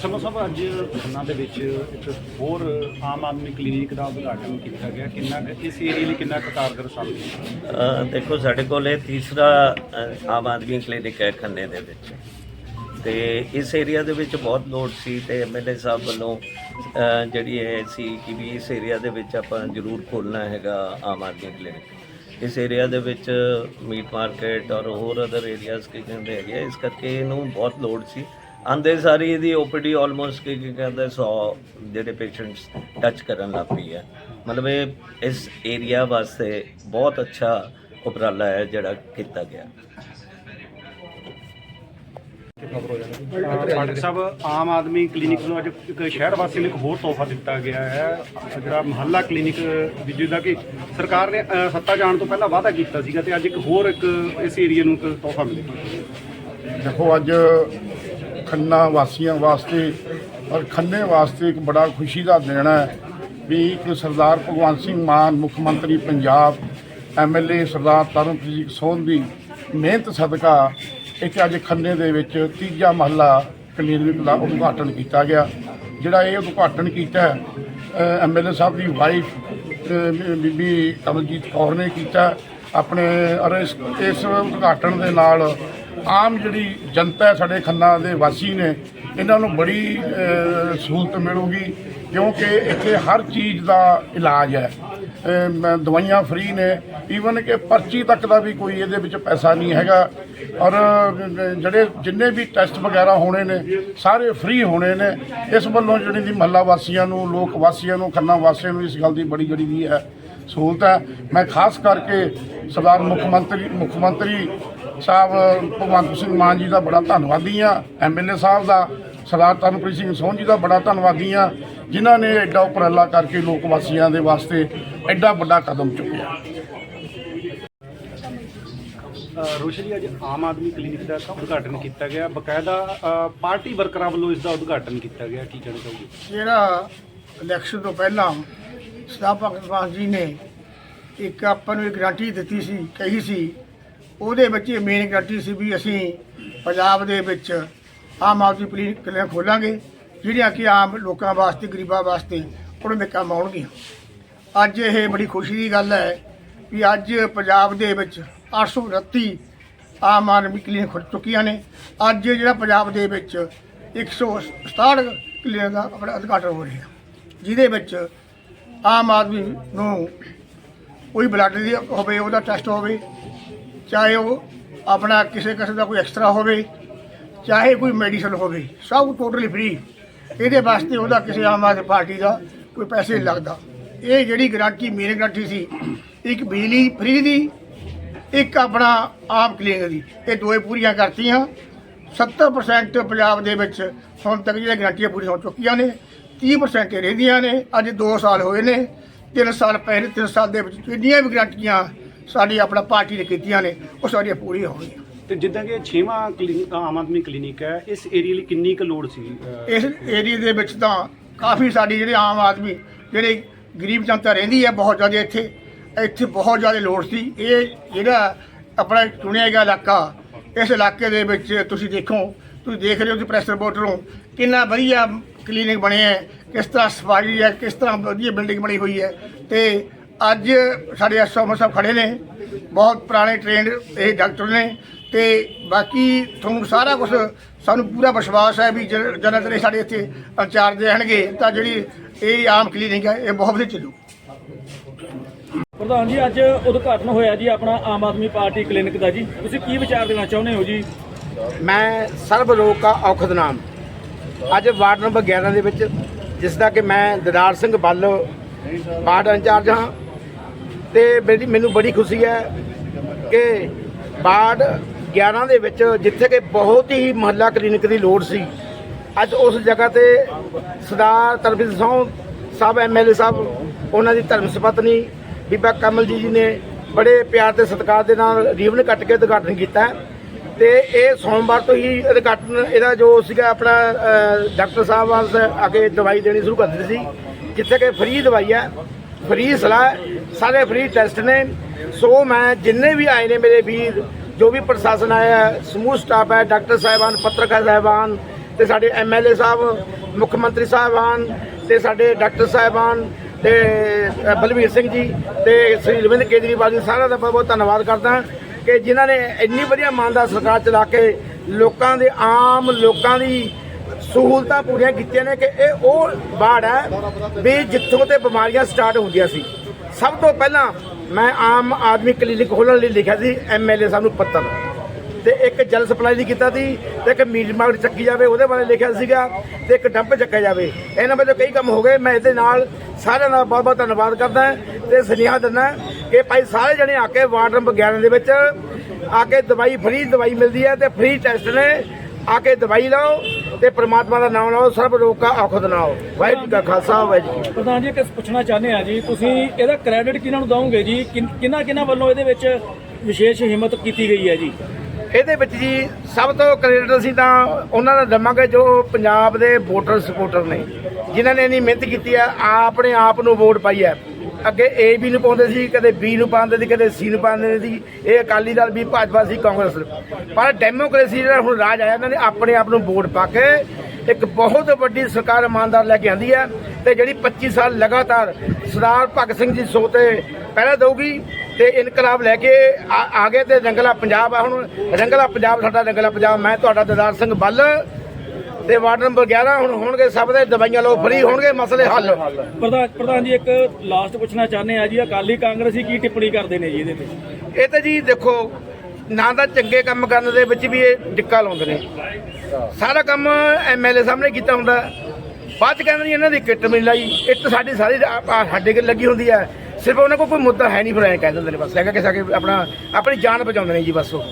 ਅਸਲ ਸਾਹਿਬ ਅੱਜ ਖੰਨਾ ਦੇ ਵਿੱਚ ਇੱਕ ਹੋਰ ਆਮ ਆਦਮੀ ਕਲੀਨਿਕ ਦਾ ਉਦਘਾਟਨ ਕੀਤਾ ਗਿਆ। ਕਿੰਨਾ ਕੁ- ਇਸ ਏਰੀਆ ਲਈ ਕਿੰਨਾ ਕੁ ਕਾਰਗਰ ਸਾਬਿਤ ਅ, ਦੇਖੋ ਸਾਡੇ ਕੋਲ ਇਹ ਤੀਸਰਾ ਅ, ਆਮ ਆਦਮੀ ਕਲੀਨਿਕ ਹੈ ਖੰਨੇ ਦੇ ਵਿੱਚ। ਤੇ ਇਸ ਏਰੀਆ ਦੇ ਵਿੱਚ ਬਹੁਤ ਲੋੜ ਸੀ ਤੇ ਐਮਐਲਏ ਸਾਹਿਬ ਵੱਲੋਂ ਅ, ਜਿਹੜੀ ਇਹ ਸੀ ਕਿ ਵੀ ਇਸ ਏਰੀਆ ਦੇ ਵਿੱਚ ਆਪਾਂ ਜ਼ਰੂਰ ਖੋਲਣਾ ਹੈਗਾ ਆਮ ਆਦਮੀ ਕਲੀਨਿਕ। ਇਸ ਏਰੀਆ ਦੇ ਵਿੱਚ ਮੀਟ ਮਾਰਕੀਟ ਔਰ ਹੋਰ ਅਦਰ ਏਰੀਆਜ਼ ਕੀ ਕਹਿੰਦੇ ਹੈਗੇ ਆ, ਇਸ ਕਰਕੇ ਇਹਨੂੰ ਬਹੁਤ ਲੋੜ ਸੀ। ਆਂਦੇ ਸਾਰੀ ਇਹਦੀ ਓਪੀਡੀ ਆਲਮੋਸਟ ਕੀ ਕੀ ਕਹਿੰਦੇ 100 ਜਿਹੜੇ ਪੇਸ਼ੈਂਟਸ ਟੱਚ ਕਰਨ ਲੱਗ ਪਈ ਹੈ। ਮਤਲਬ ਇਹ ਇਸ ਏਰੀਆ ਵਾਸਤੇ ਬਹੁਤ ਅੱਛਾ ਉਪਰਾਲਾ ਹੈ ਜਿਹੜਾ ਕੀਤਾ ਗਿਆ। ਫਾਟਕ ਸਾਹਿਬ ਆਮ ਆਦਮੀ ਕਲੀਨਿਕ ਨੂੰ ਅੱਜ ਇੱਕ ਸ਼ਹਿਰ ਵਾਸੀ ਨੂੰ ਇੱਕ ਹੋਰ ਤੋਹਫਾ ਦਿੱਤਾ ਗਿਆ ਹੈ। ਜਿਹੜਾ ਮਹੱਲਾ ਕਲੀਨਿਕ ਜਿਹਦਾ ਕਿ ਸਰਕਾਰ ਨੇ ਸੱਤਾ ਜਾਣ ਤੋਂ ਪਹਿਲਾਂ ਵਾਅਦਾ ਕੀਤਾ ਸੀਗਾ ਤੇ ਅੱਜ ਇੱਕ ਹੋਰ ਇੱਕ ਇਸ ਏਰੀਆ ਨੂੰ ਇੱਕ ਤੋਹਫਾ ਮਿਲਿਆ। ਦੇਖੋ ਅੱਜ ਖੰਨਾ ਵਾਸੀਆਂ ਵਾਸਤੇ ਔਰ ਖੰਨੇ ਵਾਸਤੇ ਇੱਕ ਬੜਾ ਖੁਸ਼ੀ ਦਾ ਦਿਨ ਹੈ ਵੀ ਇੱਕ ਸਰਦਾਰ ਭਗਵੰਤ ਸਿੰਘ ਮਾਨ, ਮੁੱਖ ਮੰਤਰੀ ਪੰਜਾਬ ਐਮਐਲਏ ਸਰਦਾਰ ਤਰਨਜੀਤ ਸੋਹਣ ਦੀ ਮਿਹਨਤ ਸਦਕਾ ਇੱਕ ਅੱਜ ਖੰਨੇ ਦੇ ਵਿੱਚ ਤੀਜਾ ਮਹੱਲਾ ਕਲੀਨਿਕ ਦਾ ਉਦਘਾਟਨ ਕੀਤਾ ਗਿਆ, ਜਿਹੜਾ ਇਹ ਉਦਘਾਟਨ ਕੀਤਾ ਐਮਐਲਏ ਸਾਹਿਬ ਦੀ ਵਾਈਫ ਬੀਬੀ ਕਮਲਜੀਤ ਕੌਰ ਨੇ ਕੀਤਾ। ਆਪਣੇ ਔਰ ਇਸ ਇਸ ਉਦਘਾਟਨ ਦੇ ਨਾਲ ਆਮ ਜਿਹੜੀ ਜਨਤਾ ਹੈ, ਸਾਡੇ ਖੰਨਾ ਦੇ ਵਾਸੀ ਨੇ, ਇਹਨਾਂ ਨੂੰ ਬੜੀ ਸਹੂਲਤ ਮਿਲੂਗੀ, ਕਿਉਂਕਿ ਇੱਥੇ ਹਰ ਚੀਜ਼ ਦਾ ਇਲਾਜ ਹੈ। ਦਵਾਈਆਂ ਫ੍ਰੀ ਨੇ ਈਵਨ ਕਿ ਪਰਚੀ ਤੱਕ ਦਾ ਵੀ ਕੋਈ ਇਹਦੇ ਵਿੱਚ ਪੈਸਾ ਨਹੀਂ ਹੈਗਾ। ਔਰ ਜਿਹੜੇ ਜਿੰਨੇ ਵੀ ਟੈਸਟ ਵਗੈਰਾ ਹੋਣੇ ਨੇ, ਸਾਰੇ ਫ੍ਰੀ ਹੋਣੇ ਨੇ। ਇਸ ਵੱਲੋਂ ਜਿਹੜੀ ਦੀ ਮਹੱਲਾ ਵਾਸੀਆਂ ਨੂੰ, ਲੋਕ ਵਾਸੀਆਂ ਨੂੰ, ਖੰਨਾ ਵਾਸੀਆਂ ਨੂੰ ਇਸ ਗੱਲ ਦੀ ਬੜੀ ਜਿਹੜੀ ਵੀ ਹੈ, ਸਹੂਲਤ ਹੈ। ਮੈਂ ਖਾਸ ਕਰਕੇ ਸਰਦਾਰ ਮੁੱਖ ਮੰਤਰੀ ਮੁੱਖ ਮੰਤਰੀ ਸਾਹਿਬ ਭਗਵੰਤ ਸਿੰਘ ਮਾਨ ਜੀ ਦਾ ਬੜਾ ਧੰਨਵਾਦੀ ਆ ਐਮਐਲਏ ਸਾਹਿਬ ਦਾ ਸਰਦਾਰ ਤਰਨਪ੍ਰੀਤ ਸਿੰਘ ਸੋਹਣ ਜੀ ਦਾ ਬੜਾ ਧੰਨਵਾਦੀ ਆ ਜਿਨ੍ਹਾਂ ਨੇ ਐਡਾ ਉਪਰਾਲਾ ਕਰਕੇ ਲੋਕ ਵਾਸੀਆਂ ਦੇ ਵਾਸਤੇ ਐਡਾ ਵੱਡਾ ਕਦਮ ਚੁੱਕਿਆ। ਰੋਸ਼ਨੀ ਅੱਜ ਆਮ ਆਦਮੀ ਕਲੀਨਿਕ ਦਾ ਉਦਘਾਟਨ ਕੀਤਾ ਗਿਆ। ਬਕਾਇਦਾ ਪਾਰਟੀ ਵਰਕਰਾਂ ਵੱਲੋਂ ਇਸ ਦਾ ਉਦਘਾਟਨ ਕੀਤਾ ਗਿਆ ਕੀ ਕਹਿਣਾ ਚਾਹੋਗੇ? ਜਿਹੜਾ ਇਲੈਕਸ਼ਨ ਤੋਂ ਪਹਿਲਾਂ ਸਰਦਾਰ ਭਗਤ ਮਾਨ ਜੀ ਨੇ ਇੱਕ ਆਪਾਂ ਨੂੰ ਇੱਕ ਗਰੰਟੀ ਦਿੱਤੀ ਸੀ ਕਹੀ ਸੀ ਉਹਦੇ ਵਿੱਚ ਇਹ ਮੇਨ ਗਰੰਟੀ ਸੀ ਵੀ ਅਸੀਂ ਪੰਜਾਬ ਦੇ ਵਿੱਚ ਆਮ ਆਦਮੀ ਕਲੀਨਿਕ ਕਲੀਨਿਕ ਖੋਲਾਂਗੇ, ਜਿਹੜੀਆਂ ਕਿ ਆਮ ਲੋਕਾਂ ਵਾਸਤੇ, ਗਰੀਬਾਂ ਵਾਸਤੇ ਉਹਨਾਂ ਦੇ ਕੰਮ ਆਉਣਗੀਆਂ। ਅੱਜ ਇਹ ਬੜੀ ਖੁਸ਼ੀ ਦੀ ਗੱਲ ਹੈ ਵੀ ਅੱਜ ਪੰਜਾਬ ਦੇ ਵਿੱਚ 829 ਆਮ ਆਦਮੀ ਕਲੀਨਿਕ ਖੁੱਲ ਚੁੱਕੀਆਂ ਨੇ। ਅੱਜ ਜਿਹੜਾ ਪੰਜਾਬ ਦੇ ਵਿੱਚ 167 ਕਲੀਨਿਕ ਦਾ ਆਪਣਾ ਉਦਘਾਟਨ ਹੋ ਰਿਹਾ, ਜਿਹਦੇ ਵਿੱਚ ਆਮ ਆਦਮੀ ਨੂੰ ਕੋਈ ਬਲੱਡ ਦੀ ਹੋਵੇ, ਉਹਦਾ ਟੈਸਟ ਹੋਵੇ ਚਾਹੇ ਉਹ ਆਪਣਾ ਕਿਸੇ ਕਿਸਮ ਦਾ ਕੋਈ ਐਕਸਟਰਾ ਹੋਵੇ, ਚਾਹੇ ਕੋਈ ਮੈਡੀਸਨ ਹੋਵੇ, ਸਭ ਟੋਟਲੀ ਫ੍ਰੀ ਇਹਦੇ ਵਾਸਤੇ ਉਹਦਾ ਕਿਸੇ ਆਮ ਆਦਮੀ ਪਾਰਟੀ ਦਾ ਕੋਈ ਪੈਸੇ ਨਹੀਂ ਲੱਗਦਾ। ਇਹ ਜਿਹੜੀ ਗਰੰਟੀ ਮੇਰੀ ਗਰੰਟੀ ਸੀ, ਇੱਕ ਬਿਜਲੀ ਫ੍ਰੀ ਦੀ, ਇੱਕ ਆਪਣਾ ਆਮ ਕਲੀਨਿਕ ਦੀ। ਇਹ ਦੋਏ ਪੂਰੀਆਂ ਕਰਤੀਆਂ। 70% ਪੰਜਾਬ ਦੇ ਵਿੱਚ ਹੁਣ ਤੱਕ ਜਿਹੜੀਆਂ ਗਰੰਟੀਆਂ ਪੂਰੀਆਂ ਹੋ ਚੁੱਕੀਆਂ ਨੇ 30% ਰਹਿੰਦੀਆਂ ਨੇ। ਅੱਜ 2 ਸਾਲ ਹੋਏ ਨੇ 3 ਸਾਲ ਪਹਿਲੇ 3 ਸਾਲ ਦੇ ਵਿੱਚ ਜਿੰਨੀਆਂ ਵੀ ਗਰੰਟੀਆਂ ਸਾਡੀ ਆਪਣਾ ਪਾਰਟੀ ਨੇ ਕੀਤੀਆਂ ਨੇ ਉਹ ਸਾਰੀਆਂ ਪੂਰੀਆਂ ਹੋਣਗੀਆਂ ਤੇ ਜਿੱਦਾਂ ਕਿ 6ਵਾਂ ਕਲੀਨਿਕ ਆਮ ਆਦਮੀ ਕਲੀਨਿਕ ਹੈ ਇਸ ਏਰੀਆ ਲਈ ਕਿੰਨੀ ਕੁ ਲੋੜ ਸੀ? ਇਸ ਏਰੀਆ ਦੇ ਵਿੱਚ ਤਾਂ ਕਾਫੀ ਸਾਡੀ ਜਿਹੜੇ ਆਮ ਆਦਮੀ ਜਿਹੜੇ ਗਰੀਬ ਜਨਤਾ ਰਹਿੰਦੀ ਹੈ ਬਹੁਤ ਜ਼ਿਆਦਾ ਇੱਥੇ ਇੱਥੇ ਬਹੁਤ ਜ਼ਿਆਦਾ ਲੋੜ ਸੀ। ਇਹ ਜਿਹੜਾ ਆਪਣਾ ਚੁਣਿਆ ਗਿਆ ਇਲਾਕਾ ਇਸ ਇਲਾਕੇ ਦੇ ਵਿੱਚ ਤੁਸੀਂ ਦੇਖੋ ਤੁਸੀਂ ਦੇਖ ਰਹੇ ਹੋ ਤੁਸੀਂ ਪ੍ਰੈਸ ਰਿਪੋਰਟਰ ਕਿੰਨਾ ਵਧੀਆ ਕਲੀਨਿਕ ਬਣਿਆ ਹੈ ਕਿਸ ਤਰ੍ਹਾਂ ਸਫ਼ਾਈ ਹੈ ਕਿਸ ਤਰ੍ਹਾਂ ਵਧੀਆ ਬਿਲਡਿੰਗ ਬਣੀ ਹੋਈ ਹੈ। ਤੇ ਅੱਜ ਸਾਡੇ ਐਸਓਮ ਸਾਹਿਬ ਖੜੇ ਨੇ ਬਹੁਤ ਪੁਰਾਣੇ ਟ੍ਰੇਨਡ ਇਹ ਡਾਕਟਰ ਨੇ ਤੇ ਬਾਕੀ ਤੁਹਾਨੂੰ ਸਾਰਾ ਕੁਝ ਸਾਨੂੰ ਪੂਰਾ ਵਿਸ਼ਵਾਸ ਹੈ ਵੀ ਜਨਤ ਨੇ ਸਾਡੇ ਇੱਥੇ ਇੰਚਾਰਜ ਰਹਿਣਗੇ ਤਾਂ ਜਿਹੜੀ ਇਹ ਆਮ ਕਲੀਨਿਕ ਹੈ ਇਹ ਬਹੁਤ ਵਧੀਆ ਚੱਲੂ। ਪ੍ਰਧਾਨ ਜੀ ਅੱਜ ਉਦਘਾਟਨ ਹੋਇਆ ਜੀ ਆਪਣਾ ਆਮ ਆਦਮੀ ਪਾਰਟੀ ਕਲੀਨਿਕ ਦਾ ਜੀ। ਤੁਸੀਂ ਕੀ ਵਿਚਾਰ ਦੇਣਾ ਚਾਹੁੰਦੇ ਹੋ ਜੀ? ਮੈਂ ਸਰਬ ਰੋਗ ਕਾ ਔਖਦ ਨਾਮ। ਅੱਜ ਵਾਰਡ ਨੰਬਰ 11 ਦੇ ਵਿੱਚ ਜਿਸ ਦਾ ਕਿ ਮੈਂ ਦਿਦਾਰ ਸਿੰਘ ਬੱਲ ਵਾਰਡ ਇੰਚਾਰਜ ਹਾਂ। ਤੇ ਮੇਰੀ, ਮੈਨੂੰ ਬੜੀ ਖੁਸ਼ੀ ਹੈ ਕਿ ਵਾਰਡ 11 ਦੇ ਵਿੱਚ ਜਿੱਥੇ ਕਿ ਬਹੁਤ ਹੀ ਮਹੱਲਾ ਕਲੀਨਿਕ ਦੀ ਲੋੜ ਸੀ, ਅੱਜ ਉਸ ਜਗ੍ਹਾ ਤੇ ਸਰਦਾਰ ਤਰਬੀਤ ਸਿੰਘ ਸਾਹਿਬ ਐਮਐਲਏ ਸਾਹਿਬ, ਉਹਨਾਂ ਦੀ ਧਰਮ ਸੁਪਤਨੀ ਬੀਬਾ ਕਮਲ ਜੀ ਜੀ ਨੇ ਬੜੇ ਪਿਆਰ ਤੇ ਸਤਿਕਾਰ ਦੇ ਨਾਲ ਰੀਵਨ ਕੱਟ ਕੇ ਉਦਘਾਟਨ ਕੀਤਾ ਹੈ। ਤੇ ਇਹ ਸੋਮਵਾਰ ਤੋਂ ਹੀ ਉਦਘਾਟਨ, ਇਹਦਾ ਜੋ ਸੀਗਾ ਆਪਣਾ ਡਾਕਟਰ ਸਾਹਿਬ ਆ ਕੇ ਦਵਾਈ ਦੇਣੀ ਸ਼ੁਰੂ ਕਰ ਦਿੱਤੀ ਸੀ, ਜਿੱਥੇ ਕਿ ਫ੍ਰੀ ਦਵਾਈ ਹੈ, ਫ੍ਰੀ ਸਲਾਹ ਸਾਰੇ ਫ੍ਰੀ ਟੈਸਟ ਨੇ। ਸੋ ਮੈਂ ਜਿੰਨੇ ਵੀ ਆਏ ਨੇ ਮੇਰੇ ਵੀਰ ਜੋ ਵੀ ਪ੍ਰਸ਼ਾਸਨ ਆਇਆ ਸਮੂਹ ਸਟਾਫ ਹੈ ਡਾਕਟਰ ਸਾਹਿਬਾਨ ਪੱਤਰਕਾਰ ਸਾਹਿਬਾਨ ਤੇ ਸਾਡੇ ਐਮਐਲਏ ਸਾਹਿਬ ਮੁੱਖ ਮੰਤਰੀ ਸਾਹਿਬਾਨ ਤੇ ਸਾਡੇ ਡਾਕਟਰ ਸਾਹਿਬਾਨ ਤੇ ਅ, ਬਲਵੀਰ ਸਿੰਘ ਜੀ ਤੇ ਸ੍ਰੀ ਰਵਿੰਦਰ ਕੇਜਰੀਵਾਲ ਜੀ ਸਾਰਿਆਂ ਦਾ ਬਹੁਤ ਬਹੁਤ ਧੰਨਵਾਦ ਕਰਦਾ ਕਿ ਜਿਨ੍ਹਾਂ ਨੇ ਇੰਨੀ ਵਧੀਆ ਇਮਾਨਦਾਰ ਸਰਕਾਰ ਚਲਾ ਕੇ ਲੋਕਾਂ ਦੇ ਆਮ ਲੋਕਾਂ ਦੀ ਸਹੂਲਤਾਂ ਪੂਰੀਆਂ ਕੀਤੀਆਂ ਨੇ ਕਿ ਇਹ ਉਹ ਬਾੜ ਹੈ ਵੀ ਜਿੱਥੋਂ ਤੇ ਬਿਮਾਰੀਆਂ ਸਟਾਰਟ ਹੁੰਦੀਆਂ ਸੀ। ਸਭ ਤੋਂ ਪਹਿਲਾਂ ਮੈਂ ਆਮ ਆਦਮੀ ਕਲੀਨਿਕ ਖੋਲ੍ਹਣ ਲਈ ਲਿਖਿਆ ਸੀ ਐਮਐਲਏ ਸਾਹਿਬ ਨੂੰ ਪੱਤਰ। ਤੇ ਇੱਕ ਜਲ ਸਪਲਾਈ ਦੀ ਕੀਤਾ ਸੀ, ਤੇ ਇੱਕ ਮੀਟ ਮਾਰਕੀਟ ਚੱਕੀ ਜਾਵੇ, ਉਹਦੇ ਬਾਰੇ ਲਿਖਿਆ ਸੀਗਾ, ਤੇ ਇੱਕ ਡੰਪ ਚੱਕਿਆ ਜਾਵੇ। ਇਹਨਾਂ ਵਿੱਚ ਕਈ ਕੰਮ ਹੋ ਗਏ, ਮੈਂ ਇਹਦੇ ਨਾਲ ਸਾਰਿਆਂ ਦਾ ਬਹੁਤ ਬਹੁਤ ਧੰਨਵਾਦ ਕਰਦਾ ਤੇ ਸੁਨੇਹਾ ਦਿੰਦਾ ਕਿ ਭਾਈ ਸਾਰੇ ਜਣੇ ਆ ਕੇ ਵਾਰਡ ਨੰਬਰ 11 ਦੇ ਵਿੱਚ ਆ ਕੇ ਦਵਾਈ, ਫ੍ਰੀ ਦਵਾਈ ਮਿਲਦੀ ਹੈ ਤੇ ਫ੍ਰੀ ਟੈਸਟ ਨੇ ਆ ਕੇ ਦਵਾਈ ਲਓ ਤੇ ਪ੍ਰਮਾਤਮਾ ਦਾ ਨਾਮ ਲਓ ਸਰਬ ਰੋਗ ਕਾ ਔਖਦ ਨਾਓ ਵਾਹਿਗੁਰੂ ਕਾ ਖਾਲਸਾ ਵਾਹਿਗੁਰੂ। ਪ੍ਰਧਾਨ ਜੀ ਇੱਕ ਪੁੱਛਣਾ ਚਾਹੁੰਦੇ ਆ ਜੀ ਤੁਸੀਂ ਇਹਦਾ ਕ੍ਰੈਡਿਟ ਕਿਹਨਾਂ ਨੂੰ ਦਵੋਗੇ ਜੀ? ਕਿੰਨਾ ਕਿੰਨਾ ਵੱਲੋਂ ਇਹਦੇ ਵਿੱਚ ਵਿਸ਼ੇਸ਼ ਹਿੰਮਤ ਕੀਤੀ ਗਈ ਹੈ ਜੀ? ਇਹਦੇ ਵਿੱਚ ਜੀ ਸਭ ਤੋਂ ਕ੍ਰੈਡਿਟ ਅਸੀਂ ਤਾਂ ਉਹਨਾਂ ਦਾ ਦਵਾਂਗੇ ਜੋ ਪੰਜਾਬ ਦੇ ਵੋਟਰ ਸਪੋਰਟਰ ਨੇ ਜਿਨ੍ਹਾਂ ਨੇ ਇੰਨੀ ਮਿਹਨਤ ਕੀਤੀ ਹੈ ਆਪਣੇ ਆਪ ਨੂੰ ਵੋਟ ਪਾਈ ਹੈ। ਅੱਗੇ ਏ ਬੀ ਨੂੰ ਪਾਉਂਦੇ ਸੀ, ਕਦੇ ਬੀ ਨੂੰ ਪਾਉਂਦੇ ਸੀ, ਕਦੇ ਸੀ ਨੂੰ ਪਾਉਂਦੇ ਸੀ। ਇਹ ਅਕਾਲੀ ਦਲ ਵੀ ਭਾਜਪਾ ਸੀ, ਕਾਂਗਰਸ। ਪਰ ਡੈਮੋਕ੍ਰੇਸੀ ਜਿਹੜਾ ਹੁਣ ਰਾਜ ਆਇਆ, ਇਹਨਾਂ ਨੇ ਆਪਣੇ ਆਪ ਨੂੰ ਵੋਟ ਪਾ ਕੇ ਇੱਕ ਬਹੁਤ ਵੱਡੀ ਸਰਕਾਰ ਇਮਾਨਦਾਰ ਲੈ ਕੇ ਆਂਦੀ ਹੈ ਤੇ ਜਿਹੜੀ 25 ਸਾਲ ਲਗਾਤਾਰ ਸਰਦਾਰ ਭਗਤ ਸਿੰਘ ਜੀ ਸੋ ਤੇ ਪਹਿਰਾ ਦਊਗੀ ਤੇ ਇਨਕਲਾਬ ਲੈ ਕੇ ਆ ਆ ਗਏ ਤੇ ਰੰਗਲਾ ਪੰਜਾਬ ਆ ਹੁਣ। ਰੰਗਲਾ ਪੰਜਾਬ, ਸਾਡਾ ਰੰਗਲਾ ਪੰਜਾਬ। ਮੈਂ ਤੁਹਾਡਾ ਦਦਾਰ ਸਿੰਘ ਬੱਲ। ਤੇ ਵਾਰਡ ਨੰਬਰ 11 ਹੁਣ ਹੋਣਗੇ ਸਭ ਦੇ ਦਵਾਈਆਂ ਲਓ ਫ੍ਰੀ ਹੋਣਗੇ ਮਸਲੇ ਹੱਲ। ਪ੍ਰਧਾਨ ਪ੍ਰਧਾਨ ਜੀ ਇੱਕ ਲਾਸਟ ਪੁੱਛਣਾ ਚਾਹੁੰਦੇ ਆ ਜੀ ਅਕਾਲੀ ਕਾਂਗਰਸੀ ਕੀ ਟਿੱਪਣੀ ਕਰਦੇ ਨੇ ਜੀ ਇਹਦੇ ਤੇ? ਇਹ ਤਾਂ ਜੀ ਦੇਖੋ ਨਾ ਤਾਂ ਚੰਗੇ ਕੰਮ ਕਰਨ ਦੇ ਵਿੱਚ ਵੀ ਇਹ ਡਿੱਕਾ ਲਾਉਂਦੇ ਨੇ। ਸਾਰਾ ਕੰਮ ਐਮਐਲਏ ਸਾਹਮਣੇ ਕੀਤਾ ਹੁੰਦਾ। ਬਾਅਦ ਚ ਕਹਿੰਦੇ ਨੇ ਇਹਨਾਂ ਦੀ ਕਿੱਟ ਮਿਲ ਲਾਈ ਇੱਟ ਸਾਡੀ ਸਾਰੀ ਸਾਡੇ ਕੋਲ ਲੱਗੀ ਹੁੰਦੀ ਹੈ ਸਿਰਫ ਉਹਨਾਂ ਕੋਲ ਕੋਈ ਮੁੱਦਾ ਹੈ ਨਹੀਂ ਫਿਰ ਐਂ ਕਹਿ ਦਿੰਦੇ ਨੇ ਬਸ। ਲੈ ਕੇ ਸਾਡੇ ਆਪਣਾ ਆਪਣੀ ਜਾਨ ਬਚਾਉਂਦੇ ਨੇ ਜੀ ਬਸ ਉਹ।